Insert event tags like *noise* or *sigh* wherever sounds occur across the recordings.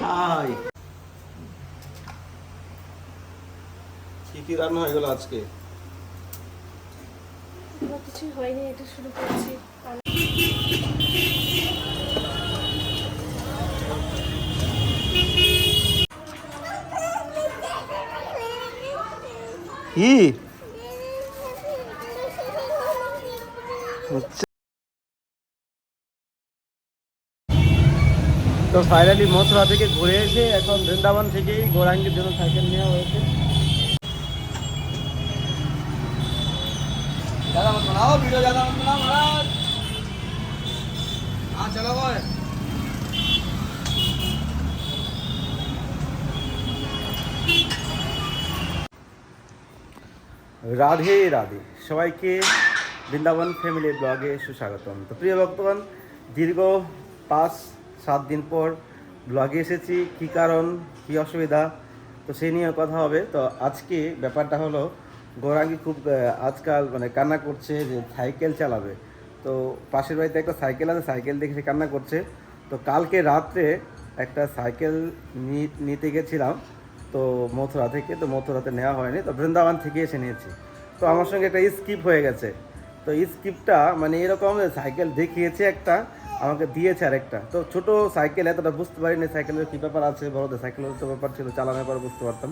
High কি কি রান্না হয়ে গেল আজকে? কোনো কিছুই হয়নি এটা শুরু করছি। কি? *laughs* তো ফাইনালি মথুরা থেকে ঘুরে এসে এখন বৃন্দাবন থেকেই গৌরাঙ্গের জন্য সাইকেল নেওয়া হয়েছে ज्यादा मत बनाओ वीडियो ज्यादा मत बनाओ महाराज हाँ चलो वो রাধে রাধে সবাইকে বৃন্দাবন ফ্যামিলি ব্লগে সুস্বাগতম তো প্রিয় ভক্তগণ দীর্ঘ পাঁচ সাত দিন পর ব্লগে এসেছি। কী কারণ? কী অসুবিধা? তো সেই নিয়ে কথা হবে। তো আজকে ব্যাপারটা হলো, গৌরাঙ্গি খুব আজকাল মানে কান্না করছে যে সাইকেল চালাবে। তো পাশের বাড়িতে একটা সাইকেল আছে, সাইকেল দেখে সে কান্না করছে। তো কালকে রাত্রে একটা সাইকেল নিতে গেছিলাম। তো মথুরা থেকে, তো মথুরাতে নেওয়া হয়নি। তো বৃন্দাবন থেকে এসে নিয়েছি। তো আমার সঙ্গে একটা স্কিপ হয়ে গেছে। তো স্কিপটা মানে এরকম সাইকেল দেখিয়েছে একটা আমাকে দিয়েছে আরেকটা। তো ছোট সাইকেল এতটা বুঝতে পারিনি সাইকেলের কী ব্যাপার আছে বড়দের সাইকেলের তো ব্যাপার ছিল চালানোর পর বুঝতে পারতাম।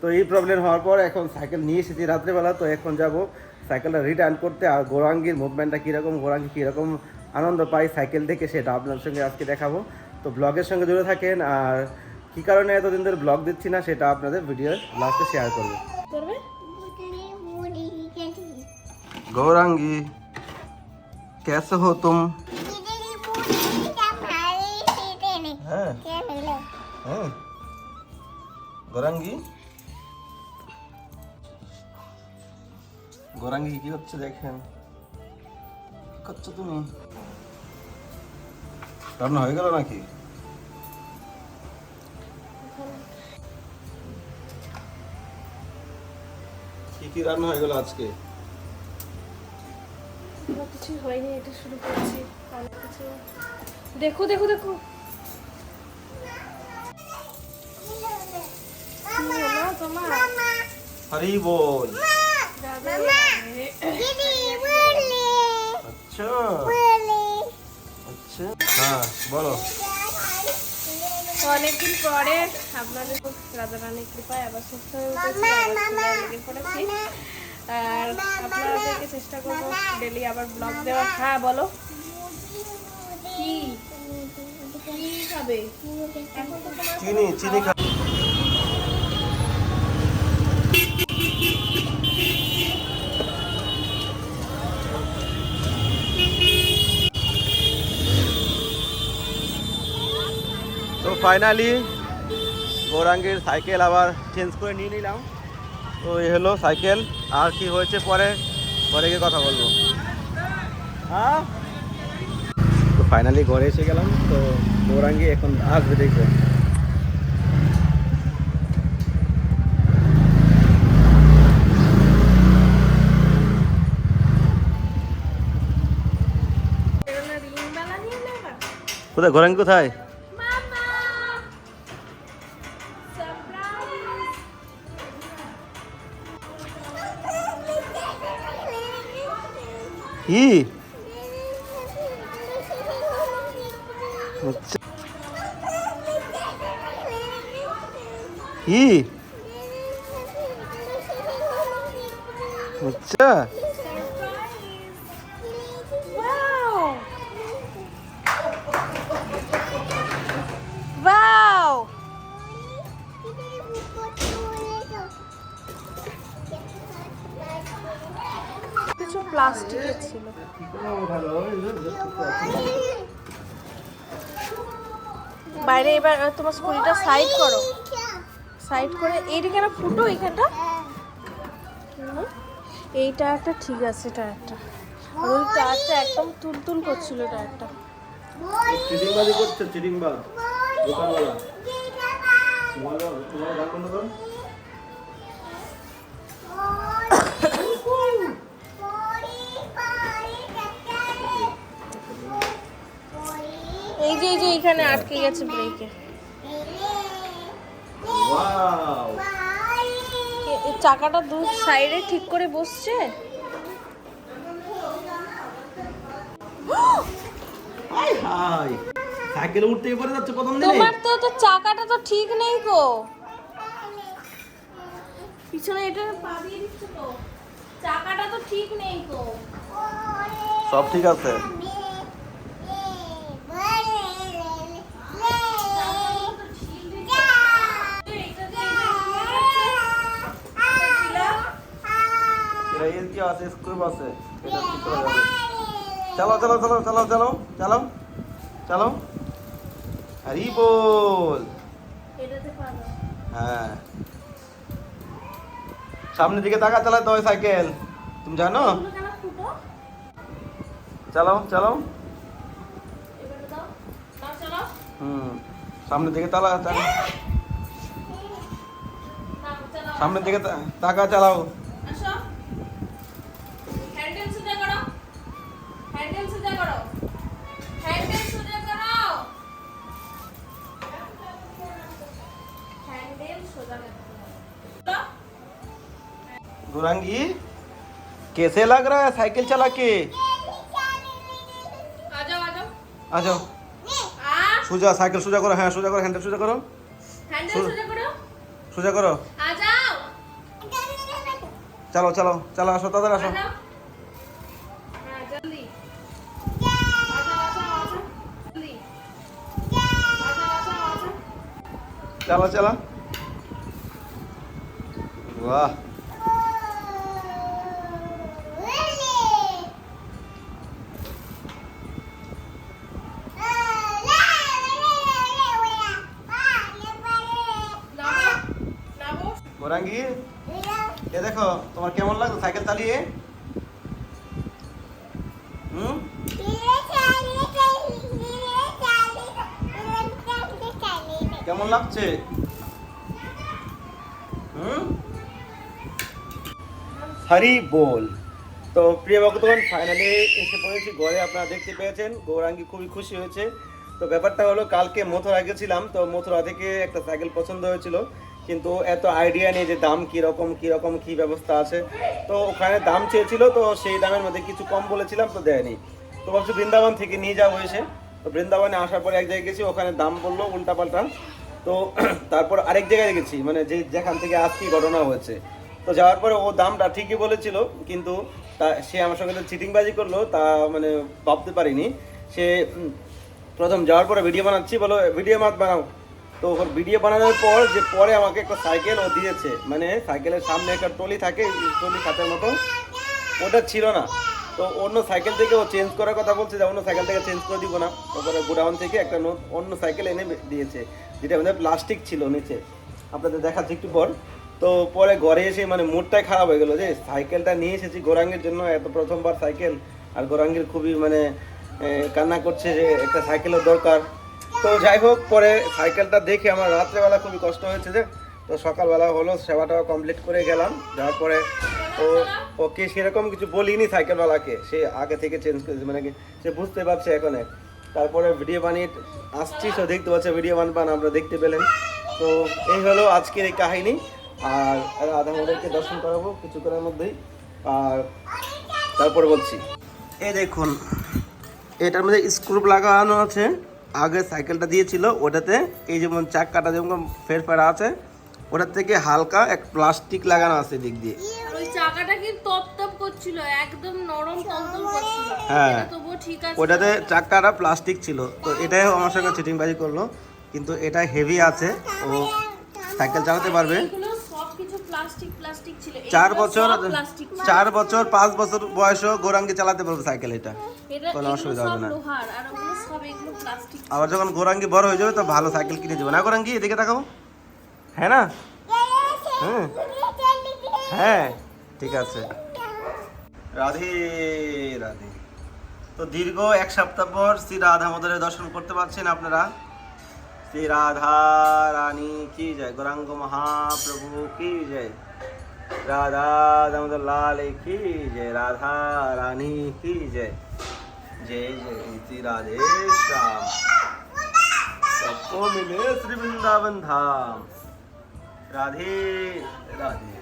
তো এই প্রবলেম হওয়ার পর এখন সাইকেল নিয়ে এসেছি রাত্রেবেলা তো এখন যাব সাইকেলটা রিটার্ন করতে আর গোরাঙ্গির মুভমেন্টটা কীরকম গোরাঙ্গি কীরকম আনন্দ পাই সাইকেল থেকে সেটা আপনার সঙ্গে আজকে দেখাবো। তো ব্লগের সঙ্গে জুড়ে থাকেন আর কী কারণে এতদিন ধরে ব্লগ দিচ্ছি না সেটা আপনাদের ভিডিও লাস্টে শেয়ার করব। গৌরাঙ্গি কেসে হো তুম? হ্যাঁ। হ্যাঁ গোরাঙ্গি? গোরাঙ্গি কি হচ্ছে দেখেন? করছ তুমি? রান্না হয়ে গেল নাকি? কি কি রান্না হয়ে গেল আজকে? কিছু হয়নি এটা শুরু করছি। দেখো দেখো দেখো। হরি বল। রাধে। আচ্ছা। আচ্ছা। হ্যাঁ বলো। অনেকদিন পরে আপনাদের রাজা রানীর কৃপায় আবার সুস্থ হয়ে উঠেছি পড়েছি আর আপনাদেরকে চেষ্টা করব ডেলি আবার ব্লগ দেওয়ার হ্যাঁ বলো। কি? কি খাবে এখন তো তোমার চিনি চিনি ফাইনালি গৌরাঙ্গের সাইকেল আবার চেঞ্জ করে নিয়ে নিলাম। তো এই হলো সাইকেল আর কি হয়েছে পরে? পরে গিয়ে কথা বলব। হ্যাঁ? তো ফাইনালি ঘরে এসে গেলাম তো গৌরাঙ্গি এখন আসবে দেখব। কোথায়? গৌরাঙ্গি কোথায়? কি? কি? আচ্ছা প্লাস্টিকের ছিল। বাইরে এবার তোমার স্কুটিটা সাইড করো। সাইড করে এইটা কেন ফুটো, এইখানটা। হুম। এইটা একটা, ঠিক আছে আর ওই টায়ারটা একদম তুলতুল করছিল টায়ারটা চিটিংবাজি করছ, চিটিংবাজ। দোকানওয়ালা। তোমার তোমার এখানে আটকে গেছে ব্রেকে চাকাটা দু সাইডে ঠিক করে বসছে? হাই উঠতে পারে যাচ্ছে প্রথম দিনে? তোমার তো তো চাকাটা তো ঠিক নেই গো। পিছনে এটা পা দিয়ে দিচ্ছ তো। চাকাটা তো ঠিক নেই গো। সব ঠিক আছে। কি আছে? স্ক্রুপ আছে। এটা ঠিক করা যাবে। হরি বল। হ্যাঁ। সামনের দিকে তাকা চালাতে হয় সাইকেল। তুমি জানো? চালাও চালাও। হুম। সামনের দিকে তালা সামনের দিকে তাকা চালাও। হ্যান্ডেল সোজা করতে হবে। চলো। गुरांगी कैसे लग रहा है साइकिल चला के आ जाओ, आ जाओ। आ जाओ आ, সোজা সাইকেল সোজা করো হ্যাঁ সোজা করো হ্যান্ডেল সোজা করো হ্যান্ডেল সোজা। সোজা করো। সোজা করো आ जाओ। চলো চলো চলো আসো তাদের आ আসো जाओ। हाँ, বাহ। গোরাঙ্গি এ দেখো তোমার কেমন লাগল সাইকেল চালিয়ে? হুম? কেমন লাগছে? হুম? হরি বল। তো প্রিয় ভক্তগণ ফাইনালি এসে পড়েছি ঘরে, আপনারা দেখতে পেয়েছেন, গৌরাঙ্গি খুবই খুশি হয়েছে। তো ব্যাপারটা হলো, কালকে মথুরা গেছিলাম, তো মথুরা থেকে একটা সাইকেল পছন্দ হয়েছিল, কিন্তু এত আইডিয়া নেই যে দাম কীরকম কীরকম, কী ব্যবস্থা আছে। তো ওখানে দাম চেয়েছিল, তো সেই দামের মধ্যে কিছু কম বলেছিলাম, তো দেয়নি। তো ভাবছি বৃন্দাবন থেকে নিয়ে যাব এসে। তো বৃন্দাবনে আসার পরে এক জায়গায় গেছি, ওখানে দাম বলল, উল্টাপাল্টা। তো *clears throat* তারপর আরেক জায়গায় গেছি মানে যে যেখান থেকে আজকে ঘটনা হয়েছে। তো যাওয়ার পরে ও দামটা ঠিকই বলেছিল, কিন্তু তা সে আমার সঙ্গে চিটিংবাজি করল, তা মানে ভাবতে পারিনি। সে প্রথম যাওয়ার পরে ভিডিও বানাচ্ছি বলো ভিডিও মাত বানাও। তো ওর ভিডিও বানানোর পর যে পরে আমাকে একটা সাইকেল ও দিয়েছে মানে সাইকেলের সামনে একটা টলি থাকে টলি খাতের মতো, ওটা ছিল না। তো অন্য সাইকেল থেকে ও চেঞ্জ করার কথা বলছে যে অন্য সাইকেল থেকে চেঞ্জ করে দিব না। তারপরে গোডাউন থেকে একটা অন্য সাইকেল এনে দিয়েছে, যেটা আমাদের প্লাস্টিক ছিল নিচে। আপনাদের দেখাচ্ছি একটু পর। তো পরে ঘরে এসে মানে মুডটাই খারাপ হয়ে গেলো যে সাইকেলটা নিয়ে এসেছি গোরাঙ্গের জন্য, এত প্রথমবার সাইকেল। আর গোরাঙ্গের খুবই মানে কান্না করছে যে একটা সাইকেলের দরকার। তো যাই হোক, পরে সাইকেলটা দেখে আমার রাত্রেবেলা খুবই কষ্ট হয়েছে যে, তো সকালবেলা হলো, সেবাটাও কমপ্লিট করে গেলাম। যাওয়ার পরে ও, ওকে সেরকম কিছু বলিনি সাইকেলওয়ালাকে। সে আগে থেকে চেঞ্জ করেছে মানে কি, সে বুঝতে পারছে এখন তারপরে ভিডিও বানিয়ে আসছি তো দেখতে পাচ্ছে ভিডিও বানবান আমরা দেখতে পেলেন। তো এই হলো আজকের এই কাহিনী। আর রাধা মোদেরকে দর্শন করাবো কিছুক্ষণের মধ্যেই। আর তারপরে বলছি। এ দেখুন এটার মধ্যে স্ক্রুপ লাগানো আছে। আগে সাইকেলটা দিয়েছিল ওটাতে এই যেমন চাক্কাটা যেমন ফেরফেরা আছে ওটার থেকে হালকা এক প্লাস্টিক লাগানো আছে দিক দিয়ে। ওই চাকাটা কি তপ তপ করছিল একদম নরম তলতল করছিল। হ্যাঁ। তবুও ঠিক আছে। ওটাতে চাক্কাটা প্লাস্টিক ছিল। তো এটাই আমার সঙ্গে চিটিংবাজি করল। কিন্তু এটা হেভি আছে ও সাইকেল চালাতে পারবে। প্লাস্টিক প্লাস্টিক ছিল। চার বছর চার বছর পাঁচ বছর বয়সও গোরাঙ্গি চালাতে পারবে সাইকেল এটা। কোনো অসুবিধা হবে না। আবার যখন গোরাঙ্গি বড় হয়ে যাবে তো ভালো সাইকেল কিনে দেবো। না গোরাঙ্গি এদিকে তাকাও। হ্যাঁ না? হ্যাঁ। হ্যাঁ ঠিক আছে। রাধে রাধে। তো দীর্ঘ এক সপ্তাহ পর শ্রী রাধা মদরের দর্শন করতে পারছেন আপনারা। श्री राधा रानी की जय। गुरंग महाप्रभु की जय। राधा दामोदर लाल की जय। राधा रानी की जय। जय जय श्री राधे श्याम। सबको मिले श्री वृंदावन धाम। राधे राधे।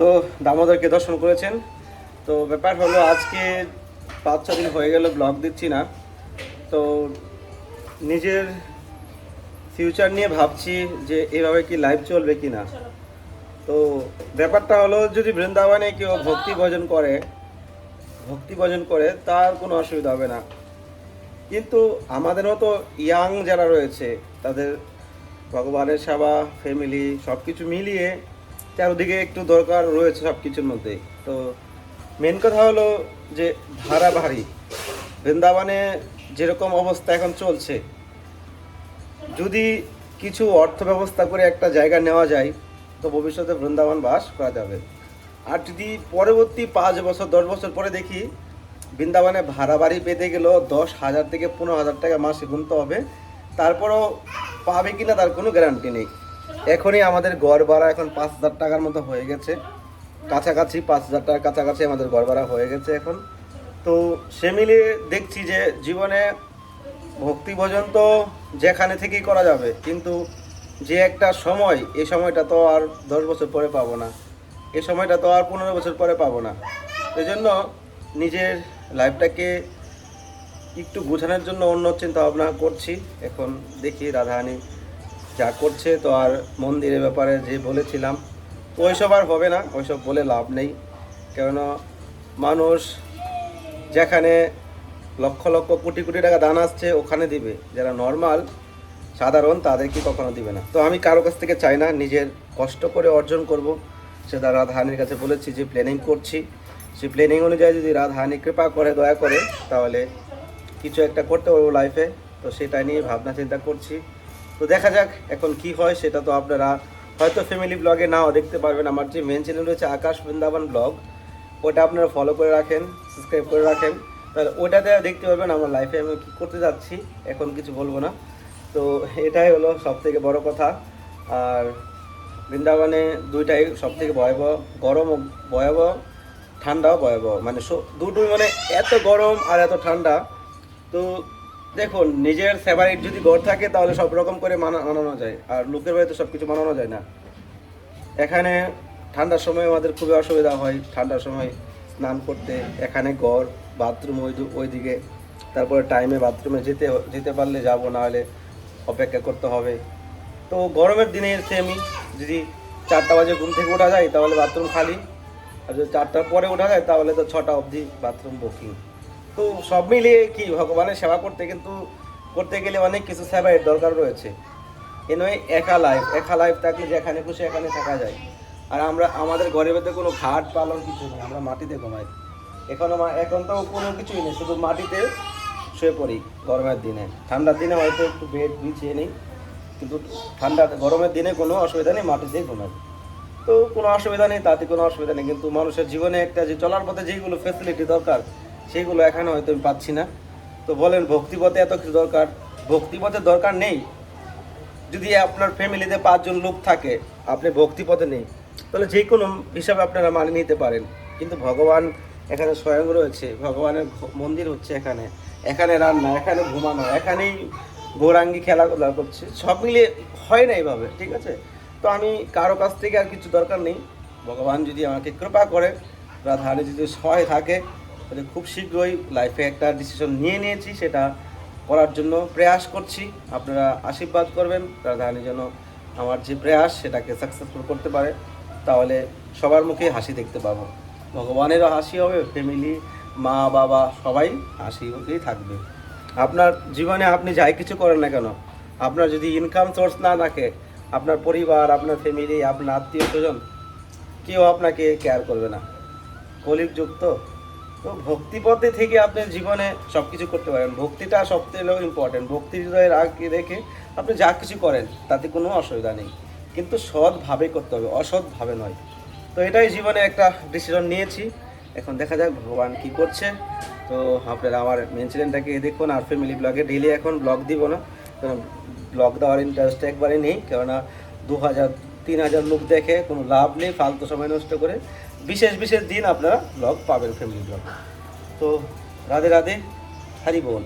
তো দামোদরকে দর্শন করেছেন। তো ব্যাপার হলো আজকে পাঁচ ছ দিন হয়ে গেল ব্লগ দিচ্ছি না। তো নিজের ফিউচার নিয়ে ভাবছি যে এভাবে কি লাইভ চলবে কি না। তো ব্যাপারটা হলো যদি বৃন্দাবনে কেউ ভক্তি ভজন করে, ভক্তি ভজন করে, তার কোনো অসুবিধা হবে না। কিন্তু আমাদের মতো ইয়াং যারা রয়েছে, তাদের ভগবানের সেবা ফ্যামিলি সব কিছু মিলিয়ে চারদিকে একটু দরকার রয়েছে সব কিছুর মধ্যে। তো মেন কথা হলো যে ভাড়া ভারী বৃন্দাবনে যেরকম অবস্থা এখন চলছে, যদি কিছু অর্থ ব্যবস্থা করে একটা জায়গা নেওয়া যায়, তো ভবিষ্যতে বৃন্দাবন বাস করা যাবে আর যদি পরবর্তী পাঁচ বছর, দশ বছর পরে দেখি বৃন্দাবনে ভাড়া বাড়ি পেতে গেলেও দশ হাজার থেকে পনেরো হাজার টাকা মাসে গুনতে হবে, তারপরও পাবে কিনা তার কোনো গ্যারান্টি নেই। এখনই আমাদের গড় ভাড়া এখন পাঁচ হাজার টাকার মতো হয়ে গেছে। কাছাকাছি পাঁচ হাজার টাকার কাছাকাছি আমাদের গড় ভাড়া হয়ে গেছে এখন। তো সে মিলিয়ে দেখছি যে জীবনে ভক্তি ভজন তো যেখানে থেকেই করা যাবে, কিন্তু যে একটা সময় এই সময়টা তো আর দশ বছর পরে পাবো না। এই সময়টা তো আর পনেরো বছর পরে পাবো না। এই জন্য নিজের লাইফটাকে একটু গোছানোর জন্য অন্য চিন্তা ভাবনা করছি। এখন দেখি রাধাহানি যা করছে, তো আর মন্দিরের ব্যাপারে যে বলেছিলাম, তো ওইসব আর হবে না, ওইসব বলে লাভ নেই। কেননা মানুষ যেখানে লক্ষ লক্ষ কোটি কোটি টাকা দান আসছে, ওখানে দিবে। যারা নর্মাল সাধারণ, তাদেরকে কখনো দিবে না। তো আমি কারও কাছ থেকে চাই না, নিজের কষ্ট করে অর্জন করব। সেটা রাধাহানির কাছে বলেছি যে প্ল্যানিং করছি। সেই প্ল্যানিং অনুযায়ী যদি রাধাহানি কৃপা করে, দয়া করে, তাহলে কিছু একটা করতে পারব লাইফে তো সেটা নিয়ে ভাবনা চিন্তা করছি। তো দেখা যাক এখন কি হয়, সেটা তো আপনারা হয়তো ফ্যামিলি ব্লগে নাও দেখতে পারবেন। আমার যে মেন চ্যানেল রয়েছে আকাশ বৃন্দাবন ব্লগ ওটা আপনারা ফলো করে রাখেন সাবস্ক্রাইব করে রাখেন। তাহলে ওটাতে দেখতে পারবেন আমার লাইফে আমি কী করতে যাচ্ছি, এখন কিছু বলব না। তো এটাই হলো সব থেকে বড় কথা। আর বৃন্দাবনে দুইটাই সব থেকে ভয়াবহ, গরম ভয়াবহ, ঠান্ডাও ভয়াবহ। মানে দুটোই মানে এত গরম আর এত ঠান্ডা। তো দেখুন, নিজের ফেভারিট যদি ঘর থাকে, তাহলে সব রকম করে মানা, মানানো যায়। আর লোকের বাড়িতে সব কিছু মানানো যায় না। এখানে ঠান্ডার সময় আমাদের খুবই অসুবিধা হয়। ঠান্ডার সময় স্নান করতে, এখানে ঘর বাথরুম ওই ওইদিকে। তারপরে টাইমে বাথরুমে যেতে যেতে পারলে যাব না হলে অপেক্ষা করতে হবে। তো গরমের দিনে সেমই যদি চারটা বাজে ঘুম থেকে ওঠা যায়, তাহলে বাথরুম খালি। আর যদি চারটার পরে ওঠা যায়, তাহলে তো ছটা অবধি বাথরুম বুকিং তো সব মিলিয়ে কি, ভগবানের সেবা করতে কিন্তু, করতে গেলে অনেক কিছু সেবায়ের দরকার রয়েছে। এ একা লাইফ একা লাইফ থাকলে যেখানে খুশি, এখানে থাকা যায়। আর আমরা, আমাদের ঘরের মধ্যে কোনো ঘাট পালন কিছু নেই, আমরা মাটিতে ঘুমাই। এখন এখন তো কোনো কিছুই নেই, শুধু মাটিতে শুয়ে পড়ি গরমের দিনে। ঠান্ডার দিনে হয়তো একটু বেড বিছিয়ে নিই, কিন্তু ঠান্ডা, গরমের দিনে কোনো অসুবিধা নেই মাটিতেই ঘুমাই। তো কোনো অসুবিধা নেই, তাতে কোনো অসুবিধা নেই, কিন্তু মানুষের জীবনে একটা যে চলার পথে যেগুলো ফেসিলিটি দরকার সেইগুলো এখানে হয়তো আমি পাচ্ছি না। তো বলেন, ভক্তিপথে এত কিছু দরকার? ভক্তিপথের দরকার নেই। যদি আপনার ফ্যামিলিতে পাঁচজন লোক থাকে, আপনি ভক্তিপথে নেই, তাহলে যে কোনো হিসাবে আপনারা মানিয়ে নিতে পারেন। কিন্তু ভগবান এখানে স্বয়ং রয়েছে, ভগবানের মন্দির হচ্ছে এখানে। এখানে রান্না, এখানে ঘুমানো, এখানেই গৌরাঙ্গি খেলাধুলা করছে, সব মিলিয়ে হয় না এইভাবে ঠিক আছে? তো আমি কারও কাছ থেকে আর কিছু দরকার নেই। ভগবান যদি আমাকে কৃপা করে, রাধারানী যদি সহায় থাকে তাহলে খুব শীঘ্রই লাইফে একটা ডিসিশন নিয়ে নিয়েছি, সেটা করার জন্য প্রয়াস করছি। আপনারা আশীর্বাদ করবেন রাধারানী যেন আমার যে প্রয়াস, সেটাকে সাকসেসফুল করতে পারে। তাহলে সবার মুখে হাসি দেখতে পাবো। ভগবানেরও হাসি হবে ফ্যামিলি মা, বাবা, সবাই হাসি মুখেই থাকবে। আপনার জীবনে আপনি যাই কিছু করেন না কেন, আপনার যদি ইনকাম সোর্স না থাকে, আপনার পরিবার, আপনার ফ্যামিলি আপনার আত্মীয় স্বজন কেউ আপনাকে কেয়ার করবে না। কলির যুগ তো ভক্তিপথে থেকে আপনি জীবনে সব কিছু করতে পারেন। ভক্তিটা সবথেকে ইম্পর্টেন্ট ভক্তি হৃদয়ের আগে রেখে আপনি যা কিছু করেন, তাতে কোনো অসুবিধা নেই। কিন্তু সৎভাবে করতে হবে, অসৎভাবে নয়। তো এটাই জীবনে একটা ডিসিশন নিয়েছি। এখন দেখা যাক ভগবান কি করছে। তো আপনারা আমার মেন চ্যানেলটাকে দেখুন আর ফ্যামিলি ব্লগে ডেলি এখন ব্লগ দিব না। কারণ ব্লগ দেওয়ার ইন্টারেস্ট একবারে নেই। কেননা দু হাজার তিন হাজার লোক দেখে কোনো লাভ নেই, ফালতু সময় নষ্ট করে। বিশেষ বিশেষ দিন আপনারা ব্লগ পাবেন ফ্যামিলি ব্লগ তো রাধে রাধে হারি বল।